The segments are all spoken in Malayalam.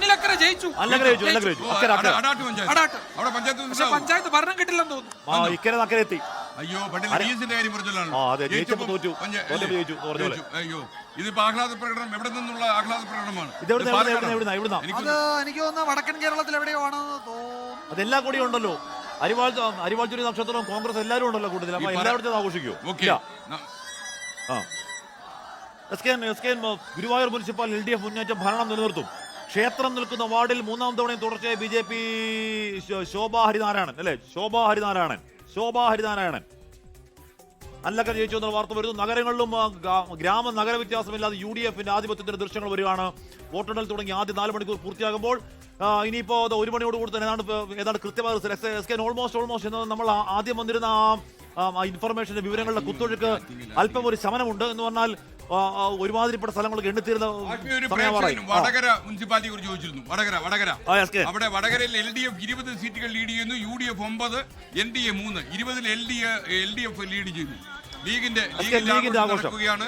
അനിലക്കര ജയിച്ചു. അല്ലങ്കര ജയിച്ചു അല്ലങ്കര ജയിച്ചു. ഓ, അക്കരെ അട- അടാട്ട് പഞ്ചായത്ത് അടാട്ട്. അവിടെ പഞ്ചായത്ത് പക്ഷെ ഉണ്ടാവും. പഞ്ചായത്ത് ഭരണം കിട്ടില്ലെന്ന് തോന്നുന്നു. ആ ഇക്കരെ എത്തി. അയ്യോ പണ്ടില്ല ലീസിന്റെ കാര്യം പറഞ്ഞല്ലോ ആ, അതെ, ജയിച്ചപ്പോ തോറ്റു. തോറ്റപ്പോ ജയിച്ചു, എന്ന് പറഞ്ഞ പോലെ. അയ്യോ ഇതിപ്പോ ആഹ്ലാദ പ്രകടനം എവിടെ നിന്നുള്ള ആഹ്ലാദ പ്രകടനമാണ്? ഇത് എവിടുന്നാ, ഇത് എവിടുന്നാ, പാലക്കാടാണ്. എവിടുന്നാ, എവിടുന്നാ? എനിക്ക് അത് എനിക്ക് തോന്നുന്നു വടക്കൻ കേരളത്തിൽ എവിടെയോ ആണെന്ന് തോന്നുന്നു. അതെല്ലാം കൂടി ഉണ്ടല്ലോ. അരിവാൾ അരിവാൾച്ചുരി നക്ഷത്രം കോൺഗ്രസ് എല്ലാവരും ഉണ്ടല്ലോ കൂട്ടത്തിൽ അപ്പൊ ഈ പറ- എല്ലായിടത്തും ആഘോഷിക്കോ. ഓക്കേ. ഇല്ല. ന- ആ. S K N S K N Guruvayur municipal L D F മുന്നേറ്റം ഭരണം നിലനിർത്തും. ക്ഷേത്രം നിൽക്കുന്ന വാർഡിൽ മൂന്നാം തവണയും തുടർച്ചയായി B J P Shobha Harinarayanan അല്ലെ? ശോഭാ ഹരിനാരായണൻ ശോഭാ ഹരിനാരായണൻ. അല്ലക്കര ജയിച്ചു എന്ന വാർത്ത വരുന്നു. നഗരങ്ങളിലും ഗ്രാമ നഗര വ്യത്യാസമില്ലാതെ യു ഡി എഫിന്റെ ആധിപത്യത്തിന്റെ ദൃശ്യങ്ങൾ വരികയാണ്. വോട്ടെണ്ണൽ തുടങ്ങി ആദ്യ നാല് മണിക്കൂർ പൂർത്തിയാകുമ്പോൾ ഇനിയിപ്പോ ഒരു മണിയോട് കൂടി തന്നെ ഏതാണ്ട് ഏതാണ്ട് കൃത്യമായ ഓൾമോസ്റ്റ് ഓൾമോസ്റ്റ് നമ്മൾ ആദ്യം വന്നിരുന്ന ആ ഇൻഫർമേഷന്റെ വിവരങ്ങളുടെ കുത്തൊഴുക്ക് അല്പം ഒരു ശമനമുണ്ട് എന്ന് പറഞ്ഞാൽ ഒരുമാതിരിപ്പെട്ട സ്ഥലങ്ങളൊക്കെ എണ്ണിത്തീരുന്ന വടകര മുനിസിപ്പാലിറ്റിയെ കുറിച്ച് ചോദിച്ചിരുന്നു. വടകര വടകര. അവിടെ വടകരയിൽ എൽ ഡി എഫ് ഇരുപത് സീറ്റുകൾ ലീഡ് ചെയ്യുന്നു. യു ഡി എഫ് ഒമ്പത് എൻ ഡി എ മൂന്ന്. ഇരുപതിൽ L D L D F lead ചെയ്യുന്നു. ലീഗിന്റെ ലീഗിന്റെ. നടക്കുകയാണ്.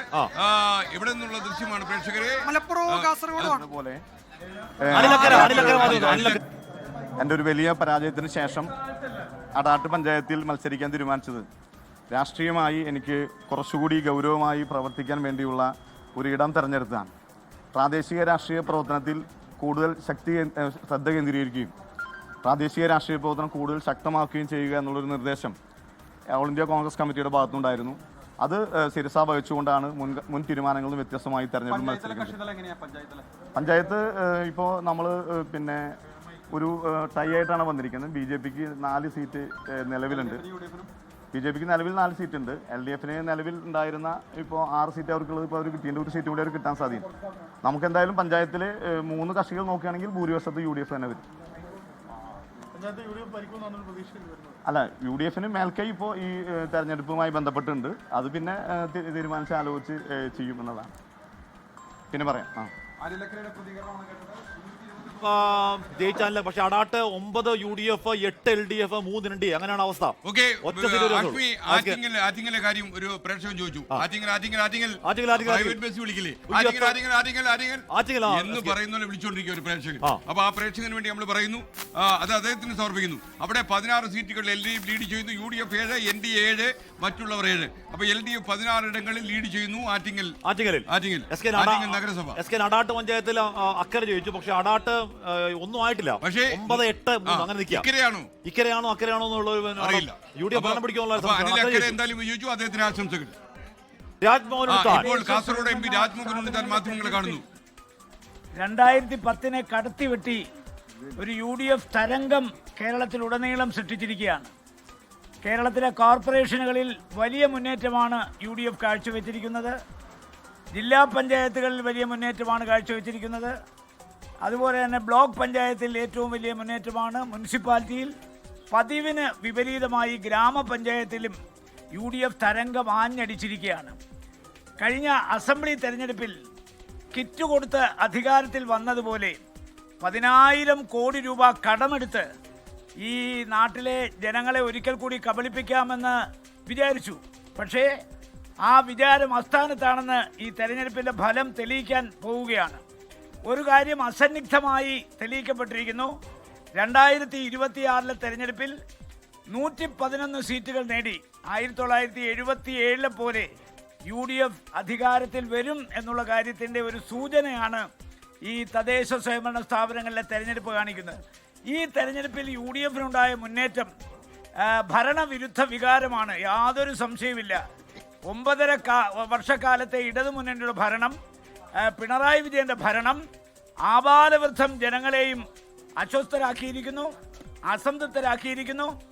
ഇവിടെ നിന്നുള്ള ദൃശ്യമാണ് പ്രേക്ഷകരെ? മലപ്പുറവും കാസർഗോഡുമാണ് പോലെ എന്റെ ഒരു വലിയ പരാജയത്തിന് ശേഷം അടാട്ട് പഞ്ചായത്തിൽ മത്സരിക്കാൻ തീരുമാനിച്ചത്. രാഷ്ട്രീയമായി എനിക്ക് കുറച്ചുകൂടി ഗൗരവമായി പ്രവർത്തിക്കാൻ വേണ്ടിയുള്ള ഒരു ഇടം തിരഞ്ഞെടുത്തതാണ്. പ്രാദേശിക രാഷ്ട്രീയ പ്രവർത്തനത്തിൽ കൂടുതൽ ശക്തി ശ്രദ്ധ കേന്ദ്രീകരിക്കുകയും പ്രാദേശിക രാഷ്ട്രീയ പ്രവർത്തനം കൂടുതൽ ശക്തമാക്കുകയും ചെയ്യുക എന്നുള്ളൊരു നിർദ്ദേശം ഓൾ ഇന്ത്യ കോൺഗ്രസ് കമ്മിറ്റിയുടെ ഭാഗത്തുനിന്നുണ്ടായിരുന്നു. അത് സിരസ വഹിച്ചുകൊണ്ടാണ് മുൻ മുൻ തീരുമാനങ്ങളും വ്യത്യസ്തമായി തെരഞ്ഞെടുപ്പ് മത്സരിക്കുന്നത്. പഞ്ചായത്ത് ഇപ്പോൾ നമ്മൾ പിന്നെ ഒരു ടൈ ആയിട്ടാണ് വന്നിരിക്കുന്നത്. ബി ജെ പിക്ക് നാല് സീറ്റ് നിലവിലുണ്ട്. ബി ജെ പിക്ക് നിലവിൽ നാല് സീറ്റ് ഉണ്ട് എൽ ഡി എഫിന് നിലവിൽ ഉണ്ടായിരുന്ന ഇപ്പോൾ ആറ് സീറ്റ് അവർക്കുള്ളത് ഇപ്പോൾ അവർ കിട്ടിയതിന്റെ ഒരു സീറ്റ് കൂടി അവർ കിട്ടാൻ സാധിക്കും നമുക്ക് എന്തായാലും പഞ്ചായത്തിൽ മൂന്ന് കക്ഷികൾ നോക്കുകയാണെങ്കിൽ ഭൂരിപക്ഷത്ത് യു ഡി എഫ് തന്നെ വരും. അല്ല യു ഡി എഫിന് മേൽക്കൈ ഇപ്പോൾ ഈ തെരഞ്ഞെടുപ്പുമായി ബന്ധപ്പെട്ടുണ്ട് അത് പിന്നെ തീരുമാനിച്ച് ആലോചിച്ച് ചെയ്യുമെന്നതാണ്. പിന്നെ പറയാം. ആ. ആ, ജയിച്ചാലല്ല പക്ഷെ അടാട്ട് ഒമ്പത് യു ഡി എഫ് എട്ട് എൽ ഡി എഫ് മൂന്ന് എൻ ഡി അങ്ങനെയാണ് അവസ്ഥ. ആറ്റിങ്ങലെ കാര്യം ഒരു പ്രേക്ഷകൻ ചോദിച്ചു. എന്ന്. പറയുന്ന വിളിച്ചുകൊണ്ടിരിക്കുക ഒരു പ്രേക്ഷകൻ. അപ്പൊ ആ പ്രേക്ഷകന് വേണ്ടി നമ്മൾ പറയുന്നു. അത് അദ്ദേഹത്തിന് സമർപ്പിക്കുന്നു. അവിടെ പതിനാറ് സീറ്റുകൾ എൽ ഡി എഫ് ലീഡ് ചെയ്യുന്നു. യു ഡി എഫ് ഏഴ് എൻ ഡി ഏഴ് മറ്റുള്ളവർ ഏഴ്. അപ്പൊ എൽ ഡി എഫ് പതിനാറ് ഇടങ്ങളിൽ ലീഡ് ചെയ്യുന്നു ആറ്റിങ്ങൽ. ആറ്റിങ്ങലിൽ. ആറ്റിങ്ങൽ. നഗരസഭ. എസ് കെ അടാട്ട് പഞ്ചായത്തിൽ അക്കരെ ജയിച്ചു. പക്ഷെ അടാട്ട് ഒന്നും ആയിട്ടില്ല. പക്ഷേ ഒമ്പത് എട്ട് അങ്ങനെ നിൽക്കുകയാണോ ഇക്കരെയാണോ? ഇക്കരയാണോ അക്കരയാണോ എന്നുള്ള ഒരു അറിയില്ല. യു ഡി എഫ് ഭരണം പിടിക്കാനുള്ള. എന്തായാലും വിജയിച്ചു അദ്ദേഹത്തിന് ആശംസകൾ രാജ്മോഹൻ ഇപ്പോൾ കാസർഗോഡ് എം പി രാജ്മോഹൻ ഉണ്ണിത്താൻ മാധ്യമങ്ങളെ കാണുന്നു. രണ്ടായിരത്തി പത്തിനെ കടത്തിവെട്ടി ഒരു യു ഡി എഫ് തരംഗം കേരളത്തിലുടനീളം സൃഷ്ടിച്ചിരിക്കുകയാണ്. കേരളത്തിലെ കോർപ്പറേഷനുകളിൽ വലിയ മുന്നേറ്റമാണ് യു ഡി എഫ് കാഴ്ചവെച്ചിരിക്കുന്നത്. ജില്ലാ പഞ്ചായത്തുകളിൽ വലിയ മുന്നേറ്റമാണ് കാഴ്ചവെച്ചിരിക്കുന്നത്. അതുപോലെ തന്നെ ബ്ലോക്ക് പഞ്ചായത്തിൽ ഏറ്റവും വലിയ മുന്നേറ്റമാണ് മുനിസിപ്പാലിറ്റിയിൽ. പതിവിന് വിപരീതമായി ഗ്രാമപഞ്ചായത്തിലും യു ഡി എഫ് തരംഗം ആഞ്ഞടിച്ചിരിക്കുകയാണ്. കഴിഞ്ഞ അസംബ്ലി തെരഞ്ഞെടുപ്പിൽ കിറ്റ് കൊടുത്ത് അധികാരത്തിൽ വന്നതുപോലെ പതിനായിരം കോടി രൂപ കടമെടുത്ത് ഈ നാട്ടിലെ ജനങ്ങളെ ഒരിക്കൽ കൂടി കബളിപ്പിക്കാമെന്ന് വിചാരിച്ചു. പക്ഷേ ആ വിചാരം അസ്ഥാനത്താണെന്ന് ഈ തെരഞ്ഞെടുപ്പിന്റെ ഫലം തെളിയിക്കാൻ പോവുകയാണ്. ഒരു കാര്യം അസന്നിഗ്ധമായി തെളിയിക്കപ്പെട്ടിരിക്കുന്നു. രണ്ടായിരത്തി ഇരുപത്തിയാറിലെ തെരഞ്ഞെടുപ്പിൽ നൂറ്റി പതിനൊന്ന് സീറ്റുകൾ നേടി. ആയിരത്തി തൊള്ളായിരത്തി എഴുപത്തി ഏഴിലെ പോലെ യു ഡി എഫ് അധികാരത്തിൽ വരും എന്നുള്ള കാര്യത്തിന്റെ ഒരു സൂചനയാണ് ഈ തദ്ദേശ സ്വയംഭരണ സ്ഥാപനങ്ങളിലെ തെരഞ്ഞെടുപ്പ് കാണിക്കുന്നത്. ഈ തെരഞ്ഞെടുപ്പിൽ യു ഡി എഫിനുണ്ടായ മുന്നേറ്റം ഭരണവിരുദ്ധ വികാരമാണ്. യാതൊരു സംശയവുമില്ല. ഒമ്പതര കാ വർഷക്കാലത്തെ ഇടതുമുന്നണിയുടെ ഭരണം പിണറായി വിജയന്റെ ഭരണം ആപാലവൃദ്ധം ജനങ്ങളെയും അസ്വസ്ഥരാക്കിയിരിക്കുന്നു അസംതൃപ്തരാക്കിയിരിക്കുന്നു.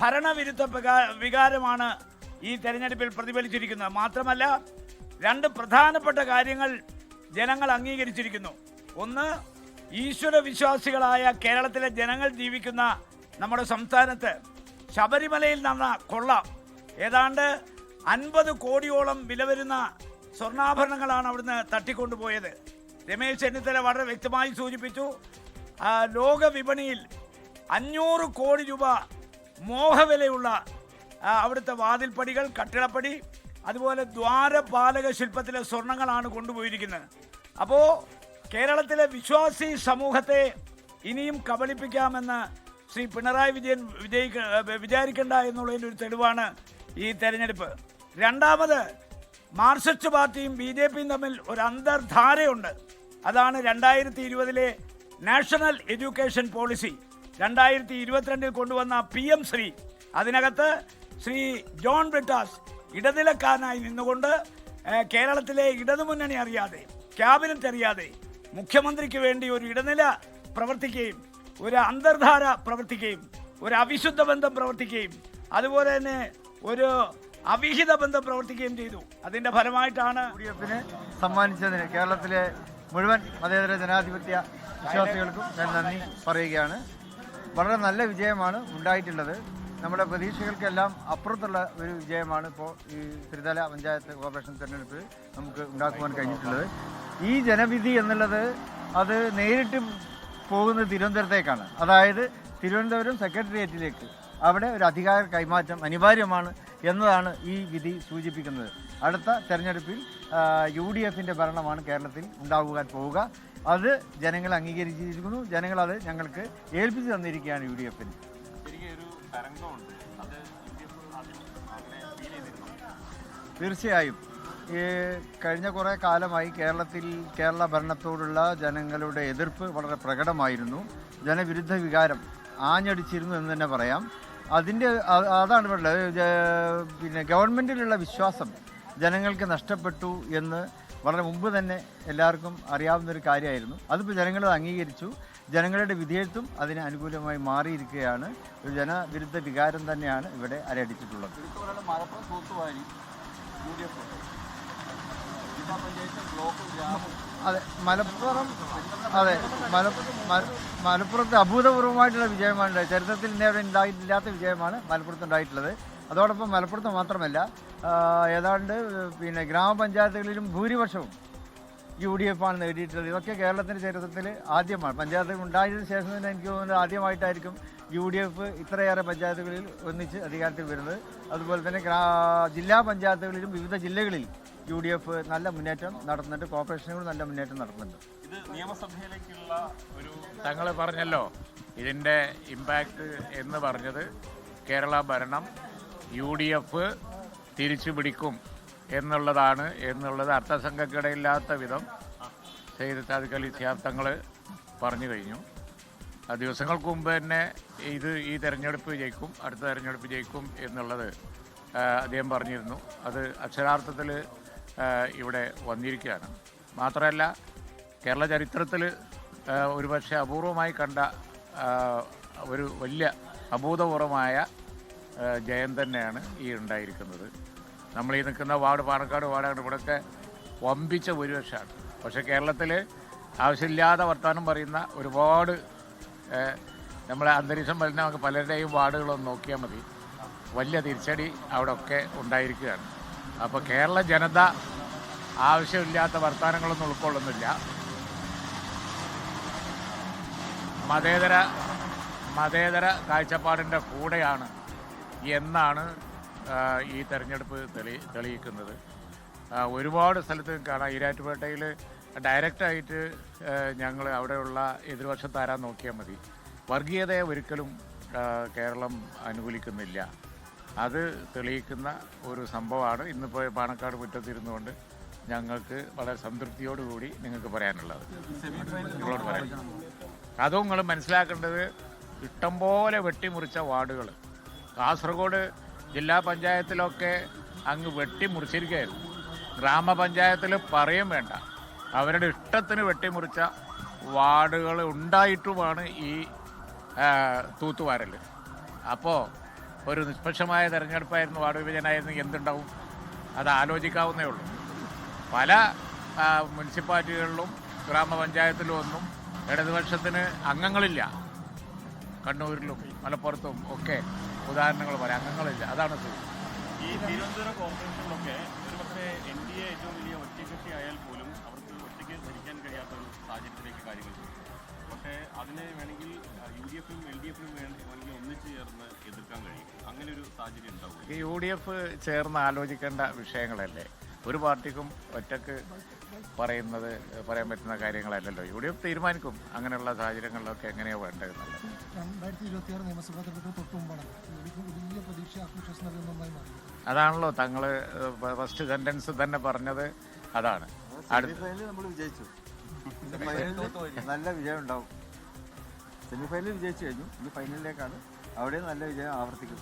ഭരണവിരുദ്ധ വികാ- വികാരമാണ് ഈ തെരഞ്ഞെടുപ്പിൽ പ്രതിഫലിച്ചിരിക്കുന്നത്. മാത്രമല്ല രണ്ട് പ്രധാനപ്പെട്ട കാര്യങ്ങൾ ജനങ്ങൾ അംഗീകരിച്ചിരിക്കുന്നു. ഒന്ന് ഈശ്വര വിശ്വാസികളായ കേരളത്തിലെ ജനങ്ങൾ ജീവിക്കുന്ന നമ്മുടെ സംസ്ഥാനത്ത് ശബരിമലയിൽ നടന്ന കൊള്ള ഏതാണ്ട് അൻപത് കോടിയോളം വില വരുന്ന സ്വർണാഭരണങ്ങളാണ് അവിടുന്ന് തട്ടിക്കൊണ്ടുപോയത്. രമേശ് ചെന്നിത്തല വളരെ വ്യക്തമായി സൂചിപ്പിച്ചു ലോക വിപണിയിൽ അഞ്ഞൂറ് കോടി രൂപ മോഹവിലയുള്ള അവിടുത്തെ വാതിൽപ്പടികൾ കട്ടിടപ്പടി അതുപോലെ ദ്വാരപാലക ശില്പത്തിലെ സ്വർണങ്ങളാണ് കൊണ്ടുപോയിരിക്കുന്നത്. അപ്പോൾ കേരളത്തിലെ വിശ്വാസി സമൂഹത്തെ ഇനിയും കബളിപ്പിക്കാമെന്ന് ശ്രീ പിണറായി വിജയൻ വിജയിക്ക വിചാരിക്കേണ്ട എന്നുള്ളതിന്റെ ഒരു തെളിവാണ് ഈ തെരഞ്ഞെടുപ്പ്. രണ്ടാമത് മാർക്സിസ്റ്റ് പാർട്ടിയും ബി ജെ പിയും തമ്മിൽ ഒരു അന്തർധാരയുണ്ട്. അതാണ് രണ്ടായിരത്തി ഇരുപതിലെ നാഷണൽ എഡ്യൂക്കേഷൻ പോളിസി. രണ്ടായിരത്തി ഇരുപത്തിരണ്ടിൽ കൊണ്ടുവന്ന പി എം ശ്രീ. അതിനകത്ത് ശ്രീ ജോൺ ബ്രിട്ടാസ് ഇടനിലക്കാരനായി നിന്നുകൊണ്ട് കേരളത്തിലെ ഇടതുമുന്നണി അറിയാതെ ക്യാബിനറ്റ് അറിയാതെ മുഖ്യമന്ത്രിക്ക് വേണ്ടി ഒരു ഇടനില പ്രവർത്തിക്കുകയും ഒരു അന്തർധാര പ്രവർത്തിക്കുകയും ഒരു അവിശുദ്ധ ബന്ധം പ്രവർത്തിക്കുകയും അതുപോലെ തന്നെ ഒരു അവിഹിത ബന്ധം പ്രവർത്തിക്കുകയും ചെയ്തു. അതിന്റെ ഫലമായിട്ടാണ് യു ഡി എഫിന് സമ്മാനിച്ചതിന് കേരളത്തിലെ മുഴുവൻ മതേതര ജനാധിപത്യ വിശ്വാസികൾക്കും ഞാൻ നന്ദി പറയുകയാണ്. വളരെ നല്ല വിജയമാണ് ഉണ്ടായിട്ടുള്ളത്. നമ്മുടെ പ്രതീക്ഷകൾക്കെല്ലാം അപ്പുറത്തുള്ള ഒരു വിജയമാണ് ഇപ്പോൾ ഈ ത്രിതല പഞ്ചായത്ത് കോർപ്പറേഷൻ തെരഞ്ഞെടുപ്പിൽ നമുക്ക് ഉണ്ടാക്കുവാൻ കഴിഞ്ഞിട്ടുള്ളത്. ഈ ജനവിധി എന്നുള്ളത് അത് നേരിട്ട് പോകുന്നത് തിരുവനന്തപുരത്തേക്കാണ്. അതായത് തിരുവനന്തപുരം സെക്രട്ടേറിയറ്റിലേക്ക് അവിടെ ഒരു അധികാര കൈമാറ്റം അനിവാര്യമാണ് എന്നതാണ് ഈ വിധി സൂചിപ്പിക്കുന്നത്. അടുത്ത തെരഞ്ഞെടുപ്പിൽ യു ഡി എഫിന്റെ ഭരണമാണ് കേരളത്തിൽ ഉണ്ടാകുവാൻ പോവുക. അത് ജനങ്ങൾ അംഗീകരിച്ചിരിക്കുന്നു. ജനങ്ങൾ അത് ഞങ്ങൾക്ക് ഏൽപ്പിച്ചു തന്നിരിക്കുകയാണ് യു ഡി എഫിന് തീർച്ചയായും. ഈ കഴിഞ്ഞ കുറേ കാലമായി കേരളത്തിൽ കേരള ഭരണത്തോടുള്ള ജനങ്ങളുടെ എതിർപ്പ് വളരെ പ്രകടമായിരുന്നു. ജനവിരുദ്ധ വികാരം ആഞ്ഞടിച്ചിരുന്നു എന്ന് തന്നെ പറയാം. അതിന്റെ അതാണ് ഇവിടെ പിന്നെ ഗവൺമെന്റിലുള്ള വിശ്വാസം ജനങ്ങൾക്ക് നഷ്ടപ്പെട്ടു എന്ന് വളരെ മുമ്പ് തന്നെ എല്ലാവർക്കും അറിയാവുന്ന ഒരു കാര്യമായിരുന്നു. അതിപ്പോൾ ജനങ്ങൾ അംഗീകരിച്ചു. ജനങ്ങളുടെ വിധേയത്വം അതിന് അനുകൂലമായി മാറിയിരിക്കുകയാണ്. ഒരു ജനവിരുദ്ധ വികാരം തന്നെയാണ് ഇവിടെ അരയടിച്ചിട്ടുള്ളത്. അതെ മലപ്പുറം അതെ മല മല- മലപ്പുറത്ത് അഭൂതപൂർവമായിട്ടുള്ള വിജയമാണ്. ചരിത്രത്തിൽ ഇന്നേവരെ ഉണ്ടായിട്ടില്ലാത്ത വിജയമാണ് മലപ്പുറത്ത് ഉണ്ടായിട്ടുള്ളത്. അതോടൊപ്പം മലപ്പുറത്ത് മാത്രമല്ല ഏതാണ്ട് പിന്നെ ഗ്രാമപഞ്ചായത്തുകളിലും ഭൂരിപക്ഷവും യു ഡി എഫ് ആണ് നേടിയിട്ടുള്ളത്. ഇതൊക്കെ കേരളത്തിന്റെ ചരിത്രത്തിൽ ആദ്യമാണ്. പഞ്ചായത്തുകൾ ഉണ്ടായതിനു ശേഷം തന്നെ എനിക്ക് തോന്നുന്നത് ആദ്യമായിട്ടായിരിക്കും യു ഡി എഫ് ഇത്രയേറെ പഞ്ചായത്തുകളിൽ ഒന്നിച്ച് അധികാരത്തിൽ വരുന്നത്. അതുപോലെ തന്നെ ജില്ലാ പഞ്ചായത്തുകളിലും വിവിധ ജില്ലകളിൽ യു ഡി എഫ് നല്ല മുന്നേറ്റം നടത്തുന്നുണ്ട്. കോർപ്പറേഷനുകൾ നല്ല മുന്നേറ്റം നടത്തുന്നുണ്ട്. തങ്ങൾ പറഞ്ഞല്ലോ ഇതിന്റെ ഇമ്പാക്റ്റ് എന്ന് പറഞ്ഞത് കേരള ഭരണം യു ഡി എഫ് തിരിച്ചു പിടിക്കും എന്നുള്ളതാണ് എന്നുള്ളത് അർത്ഥസംഘക്കിടയില്ലാത്ത വിധം സെയ്ദ് സാദിഖ് അലി തങ്ങൾ പറഞ്ഞു കഴിഞ്ഞു. ദിവസങ്ങൾക്ക് മുമ്പ് തന്നെ ഇത് ഈ തെരഞ്ഞെടുപ്പ് ജയിക്കും അടുത്ത തെരഞ്ഞെടുപ്പ് ജയിക്കും എന്നുള്ളത് അദ്ദേഹം പറഞ്ഞിരുന്നു. അത് അക്ഷരാർത്ഥത്തിൽ ഇവിടെ വന്നിരിക്കുകയാണ്. മാത്രമല്ല കേരള ചരിത്രത്തിൽ ഒരുപക്ഷെ അപൂർവമായി കണ്ട ഒരു വലിയ അഭൂതപൂർവമായ ജയം തന്നെയാണ് ഈ ഉണ്ടായിരിക്കുന്നത്. നമ്മൾ ഈ നിൽക്കുന്ന വാർഡ് പാണക്കാട് വാർഡാണ് ഇവിടെയൊക്കെ വമ്പിച്ച ഭൂരിപക്ഷമാണ്. പക്ഷേ കേരളത്തിൽ ആവശ്യമില്ലാതെ വർത്തമാനം പറയുന്ന ഒരുപാട് നമ്മളെ അന്തരീക്ഷം വരുന്ന നമുക്ക് പലരുടെയും വാർഡുകളൊന്ന് നോക്കിയാൽ മതി. വലിയ തിരിച്ചടി അവിടെയൊക്കെ ഉണ്ടായിരിക്കുകയാണ്. അപ്പോൾ കേരള ജനത ആവശ്യമില്ലാത്ത വർത്തമാനങ്ങളൊന്നും ഉൾക്കൊള്ളുന്നില്ല. മതേതര മതേതര കാഴ്ചപ്പാടിന്റെ കൂടെയാണ് എന്നാണ് ഈ തെരഞ്ഞെടുപ്പ് തെളി തെളിയിക്കുന്നത്. ഒരുപാട് സ്ഥലത്ത് കാണാം. ഈരാറ്റുപേട്ടയിൽ ഡയറക്റ്റായിട്ട് ഞങ്ങൾ അവിടെയുള്ള എതിർവശത്താരാൻ നോക്കിയാൽ മതി. വർഗീയതയെ ഒരിക്കലും കേരളം അനുകൂലിക്കുന്നില്ല. അത് തെളിയിക്കുന്ന ഒരു സംഭവമാണ്. ഇന്നിപ്പോൾ പാണക്കാട് മുറ്റത്തിരുന്നുകൊണ്ട് ഞങ്ങൾക്ക് വളരെ സംതൃപ്തിയോടുകൂടി നിങ്ങൾക്ക് പറയാനുള്ളത്. നിങ്ങളോട് പറയാം അതും നിങ്ങൾ മനസ്സിലാക്കേണ്ടത് ഇഷ്ടംപോലെ വെട്ടിമുറിച്ച വാർഡുകൾ കാസർഗോഡ് ജില്ലാ പഞ്ചായത്തിലൊക്കെ അങ്ങ് വെട്ടിമുറിച്ചിരിക്കുകയായിരുന്നു. ഗ്രാമപഞ്ചായത്തിൽ പറയും വേണ്ട. അവരുടെ ഇഷ്ടത്തിന് വെട്ടിമുറിച്ച വാർഡുകൾ ഉണ്ടായിട്ടുമാണ് ഈ തൂത്തുവാരൽ അപ്പോൾ ഒരു നിഷ്പക്ഷമായ തെരഞ്ഞെടുപ്പായിരുന്നു വാർഡ് വിഭജനമായിരുന്നു എന്തുണ്ടാവും? അത് ആലോചിക്കാവുന്നേ ഉള്ളൂ. പല മുനിസിപ്പാലിറ്റികളിലും ഗ്രാമപഞ്ചായത്തിലും ഒന്നും ഇടതുപക്ഷത്തിന് അംഗങ്ങളില്ല. കണ്ണൂരിലും മലപ്പുറത്തും ഒക്കെ ഉദാഹരണങ്ങൾ പറയാം. അംഗങ്ങളില്ല. അതാണ് സ്ഥിതി. ഈ തിരുവനന്തപുരം കോർപ്പറേഷനിലൊക്കെ ഒരുപക്ഷെ എൻ ഡി എ ഏറ്റവും വലിയ ആയാൽ പോലും അവർക്ക് ഒറ്റയ്ക്ക് ഭരിക്കാൻ കഴിയാത്ത ഒരു സാഹചര്യത്തിലേക്ക് കാര്യങ്ങൾ പോകും പക്ഷേ അതിനെ വേണമെങ്കിൽ ഡി എഫും എൽ ഡി എഫിനും വേണമെങ്കിൽ ഒന്നിച്ചു ചേർന്ന് എതിർക്കാൻ കഴിയും. അങ്ങനെ ഒരു സാഹചര്യം ഉണ്ടാവും. ഈ യു ഡി എഫ് ചേർന്ന് ആലോചിക്കേണ്ട വിഷയങ്ങളല്ലേ? ഒരു പാർട്ടിക്കും ഒറ്റയ്ക്ക് പറയുന്നത് പറയാൻ പറ്റുന്ന കാര്യങ്ങളല്ലല്ലോ. യു ഡി എഫ് തീരുമാനിക്കും അങ്ങനെയുള്ള സാഹചര്യങ്ങളിലൊക്കെ എങ്ങനെയാണ് വേണ്ടത് രണ്ടായിരത്തി ഇരുപത്തി ആറ് നിയമസഭാ തെരഞ്ഞെടുപ്പ് തൊട്ട് മുമ്പാണ്. വലിയ പ്രതീക്ഷ ആത്മവിശ്വാസം നൽകുന്ന ഒന്നായി മാറി. അതാണല്ലോ തങ്ങൾ ഫസ്റ്റ് സെന്റൻസ് തന്നെ പറഞ്ഞത് അതാണ്. അടുത്ത നമ്മൾ വിജയിച്ചു. നല്ല വിജയം ഉണ്ടാവും. സെമിഫൈനലിൽ വിജയിച്ചു കഴിഞ്ഞു. ഇനി ഫൈനലിലേക്കാണ്. അവിടെ നല്ല വിജയം ആവർത്തിക്കും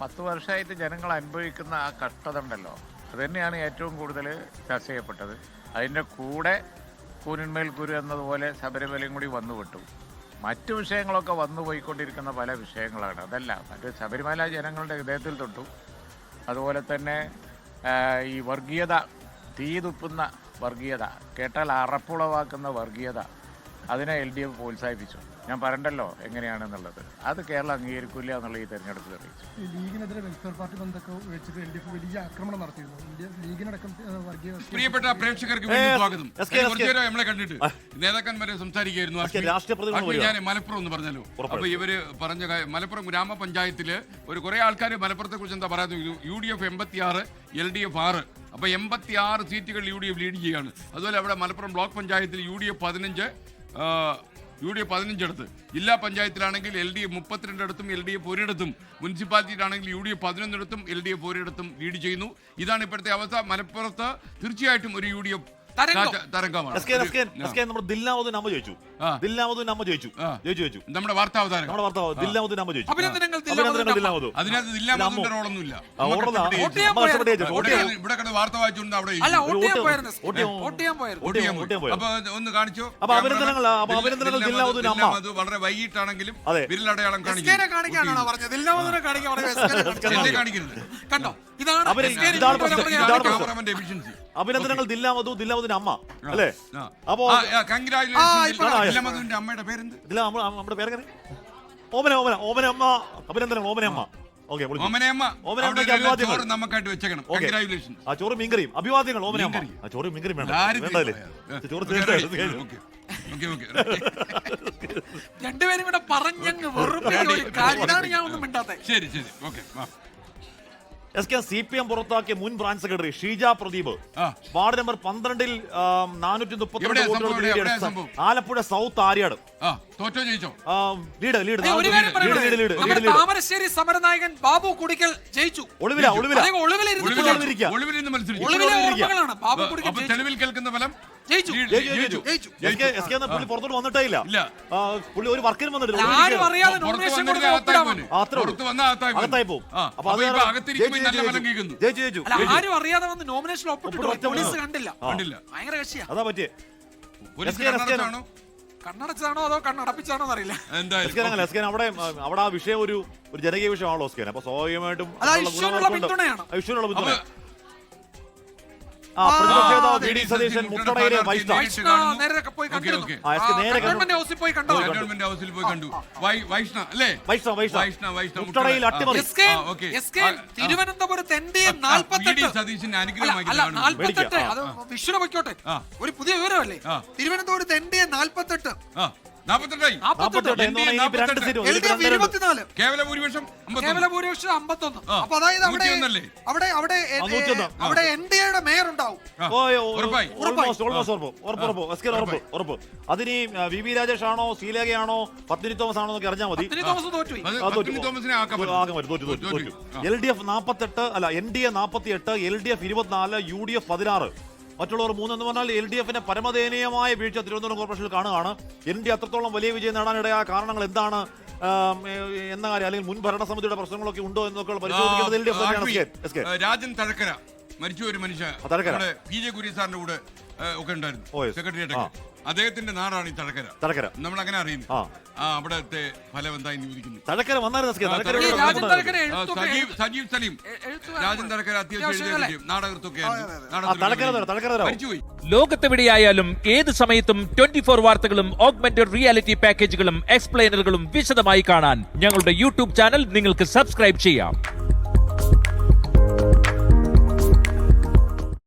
പത്ത് വർഷമായിട്ട് ജനങ്ങൾ അനുഭവിക്കുന്ന ആ കഷ്ടത ഉണ്ടല്ലോ. അത് തന്നെയാണ് ഏറ്റവും കൂടുതൽ ചർച്ച ചെയ്യപ്പെട്ടത്. അതിന്റെ കൂടെ കൂനിന്മേൽ കുരു എന്നതുപോലെ ശബരിമലയും കൂടി വന്നുവിട്ടു. മറ്റു വിഷയങ്ങളൊക്കെ വന്നു പോയിക്കൊണ്ടിരിക്കുന്ന പല വിഷയങ്ങളാണ്. അതല്ല മറ്റ് ശബരിമല ജനങ്ങളുടെ ഹൃദയത്തിൽ തൊട്ടു. അതുപോലെ തന്നെ ഈ വർഗീയത തീ തുപ്പുന്ന വർഗീയത കേട്ടാൽ അറപ്പുളവാക്കുന്ന വർഗീയത അതിനെ എൽ ഡി എഫ് പ്രോത്സാഹിപ്പിച്ചു. ഞാൻ പറയണ്ടല്ലോ എങ്ങനെയാണെന്നുള്ളത്. അത് കേരളം അംഗീകരിക്കില്ല എന്നുള്ള ഈ തെരഞ്ഞെടുപ്പ് തെളിയിച്ചു. ലീഗിനെതിരെ വെൽഫെയർ പാർട്ടി ബന്ധമൊക്കെ വെച്ചിട്ട് എൽ ഡി എഫ് വലിയ ആക്രമണം നടത്തിയിരുന്നു. ലീഗിനടക്കം വർഗീയ പ്രിയപ്പെട്ട പ്രേക്ഷകർക്ക് വീണ്ടും സ്വാഗതം. നമ്മളെ കണ്ടിട്ട് നേതാക്കന്മാരെ സംസാരിക്കുകയായിരുന്നു. ഞാൻ മലപ്പുറം എന്ന് പറഞ്ഞല്ലോ. അപ്പൊ ഇവർ പറഞ്ഞ മലപ്പുറം ഗ്രാമപഞ്ചായത്തിൽ ഒരു കുറെ ആൾക്കാർ മലപ്പുറത്തെ കുറിച്ച് എന്താ പറയുന്നത്? യു ഡി എഫ് എൺപത്തി ആറ് എൽ ഡി എഫ് ആറ്. അപ്പൊ എൺപത്തി ആറ് സീറ്റുകൾ യു ഡി എഫ് ലീഡ് ചെയ്യുകയാണ്. അതുപോലെ അവിടെ മലപ്പുറം ബ്ലോക്ക് പഞ്ചായത്തിൽ യു ഡി എഫ് പതിനഞ്ച് യു ഡി എഫ് പതിനഞ്ചിടത്ത് ജില്ലാ പഞ്ചായത്തിലാണെങ്കിൽ എൽ ഡി എഫ് മുപ്പത്തിരണ്ടിടത്തും എൽ ഡി എഫ് ഒരിടത്തും. മുനിസിപ്പാലിറ്റിയിലാണെങ്കിൽ യു ഡി എഫ് പതിനൊന്നിടത്തും എൽ ഡി എഫ് ഒരിടത്തും ലീഡ് ചെയ്യുന്നു. ഇതാണ് ഇപ്പോഴത്തെ അവസ്ഥ. മലപ്പുറത്ത് തീർച്ചയായിട്ടും ഒരു യു ഡി എഫ് കെ നമ്മുടെ ദില്ലാവുദ്ദീൻ അമ്മ ചോദിച്ചു. ആ. അമ്മ ചോദിച്ചു. ചോദിച്ചു ചോദിച്ചു നമ്മുടെ അമ്മ ചോദിച്ചു. അഭിനന്ദനങ്ങൾ അതിനകത്ത് ദില്ലാമതിന്റെ റോളൊന്നുമില്ല? ഇവിടെ വാർത്ത വായിച്ചുകൊണ്ട് അവിടെ? അപ്പൊ ഒന്ന് കാണിച്ചോ? അപ്പൊ അഭിനന്ദനങ്ങൾ, അഭിനന്ദനങ്ങൾ ദില്ലാവുദ്ദീൻ അമ്മ. അത് വളരെ വൈകിട്ടാണെങ്കിലും. വിരലടയാളം. കാണിക്കാനാണോ പറഞ്ഞത്? ദില്ലാമതിനെ കാണിക്കാൻ വളരെ എസ്കേനെ കാണിക്കരുത്. കണ്ടോ? ഇതാണ് ഇതാണ് ഇങ്ങോട്ട് അഭിനന്ദനങ്ങൾ ദില്ലാമധു ദില്ലാവുദ്ദീൻ അമ്മ അല്ലേ? അപ്പോ അമ്മയുടെ പേരെന്ത്? നമ്മുടെ പേരെങ്ങനെ ഓമന ഓമന ഓമന അമ്മ അഭിനന്ദനങ്ങൾ ഓമന അമ്മ. നമുക്കായിട്ട് വെച്ചേക്കണം. ആ ചോറ് മീൻകറിയും. അഭിവാദ്യങ്ങൾ ഓമന. ആ ചോറ് മീൻകറിയും വേണ്ട. ചോറ് രണ്ടുപേരും കൂടെ പറഞ്ഞങ്ങ് ഞാൻ ഒന്നും മിണ്ടാത്തെ ശരി ശരി. Okay S K C P M പുറത്താക്കിയ മുൻ branch secretary Sheeja Pradeep. Ward number പന്ത്രണ്ടിൽ നാനൂറ്റി മുപ്പത്തി? Alappuzha south Aryad. Lead lead. Thamarassery സമരനായകൻ Babu കുടിക്കൽ ജയിച്ചു. ഒളിവില ഒളിവിലിരുന്ന് മത്സരിച്ചു ബാബു കുടിക്കൽ തെളിവിൽ കേൾക്കുന്ന ഫലം? ജയിച്ചു ലീഡ് ജയിച്ചു, ജയിച്ചു. ജയിച്ചു. എസ് കെ എന്ന പുള്ളി പുറത്തോട്ട് വന്നിട്ടേ ഇല്ല ഇല്ല. ആ, പുള്ളി ഒരു വർക്കിന് വന്നിട്ടില്ല ആരും. അറിയാതെ നോമിനേഷൻ വന്നിട്ട് കൊടുത്ത് അകത്തായി ഒപ്പിടാൻ പോയി. ആ, അത്രേ ഉള്ളൂ. പുറത്ത് വന്നാ അകത്തായി പോയി. അകത്തായി പോകും ആ, അപ്പൊ അപ്പൊ ഇപ്പൊ കാരണം അകത്തിരിക്കുമ്പോ ജയിച്ചു, നല്ല ജയിച്ചു, ഫലം കേൾക്കുന്നു. ജയിച്ചു ജയിച്ചു അല്ല ആരും അറിയാതെ വന്ന് നോമിനേഷൻ ഒപ്പിട്ടു ഒപ്പിട്ടു, പോലീസ് ഒപ്പിട്ടു. കണ്ടില്ല ആ. കണ്ടില്ല ഭയങ്കര കക്ഷിയാ അതാ പറ്റിയേ പോലീസ് കണ്ണടച്ചാണോ? അതോ കണ്ണടപ്പിച്ചാണോ എന്നറിയില്ല എസ് എന്തായാലും അങ്ങനെ അവിടെ ആ, അവിടെ ആ വിഷയം ഒരു ഒരു ജനകീയ വിഷയമാണല്ലോ എസ് കെ അപ്പൊ സ്വാഭാവികമായിട്ടും അത്. പിന്തുണയാണ്. ആ, ഇഷ്യൂവിനുള്ള പിന്തുണ അപ്പൊ തിരുവനന്തപുരത്ത് എൻ ഡി എ നാൽപ്പത്തെട്ട്. അത് വിഷ്ണു പൊയ്ക്കോട്ടെ ആ. ഒരു പുതിയ വിവരമല്ലേ. തിരുവനന്തപുരത്ത് എൻ ഡി എ നാൽപ്പത്തെട്ട്. കേവല ഭൂരിപക്ഷം കേവല ഭൂരിപക്ഷം അമ്പത്തൊന്ന്. അപ്പൊ അതായത് അവിടെ അവിടെ അവിടെ അവിടെ എൻ ഡി എയുടെ മേയർ ഉണ്ടാവും. അതിനി വി വി രാജേഷ് ആണോ ശ്രീലേഖയാണോ പത്മിനി തോമസ് ആണോ എന്നൊക്കെ അറിഞ്ഞാൽ മതി. എൽ ഡി എഫ് നാൽപ്പത്തെട്ട് അല്ല എൻ ഡി എ നാൽപ്പത്തിയെട്ട് എൽ ഡി എഫ് ഇരുപത്തിനാല് യു ഡി എഫ് പതിനാറ്. മറ്റുള്ളവർ മൂന്നെന്ന് പറഞ്ഞാൽ എൽ ഡി എഫിന്റെ പരമദയനീയമായ വീഴ്ച തിരുവനന്തപുരം കോർപ്പറേഷനിൽ കാണുകയാണ്. എൻ ഡി അത്രത്തോളം വലിയ വിജയം നേടാനിടയായ കാരണങ്ങൾ എന്താണ്? എന്ന കാര്യം അല്ലെങ്കിൽ മുൻ ഭരണസമിതിയുടെ പ്രശ്നങ്ങളൊക്കെ ഉണ്ടോ എന്നൊക്കെ പരിശോധിക്കേണ്ടത് L D F Rajan Thazhakkara. മരിച്ച ഒരു മനുഷ്യ പി ജെ കുര്യൻ സാറിന്റെ കൂടെ ഒക്കെ ഓ, ഉണ്ടായിരുന്നു yes. സെക്രട്ടേറിയറ്റ് അദ്ദേഹത്തിന്റെ നാടാണ് ഈ തഴക്കര. തടക്കര നമ്മൾ അങ്ങനെ അറിയുന്നു. ആ. ആ അവിടത്തെ ഫലം എന്താ വന്നായിരുന്നു കെ. ഈ രാജൻ വന്നിട്ടുണ്ടായിരുന്നു. തലക്കര ആ, എഴുത്തൊക്കെ സജീവ് സജീവ് സലീം. രാജൻ തടക്കര അത്യാവശ്യം അത്യാവശ്യം എഴുതിയ. തരാം, തരാം. മരിച്ചുപോയി. ലോകത്തെവിടെയായാലും ഏത് സമയത്തും ട്വന്റി ഫോർ വാർത്തകളും ഓഗ്മെന്റഡ് റിയാലിറ്റി പാക്കേജുകളും എക്സ്പ്ലെയിനറുകളും വിശദമായി കാണാൻ ഞങ്ങളുടെ യൂട്യൂബ് ചാനൽ നിങ്ങൾക്ക് സബ്സ്ക്രൈബ് ചെയ്യാം.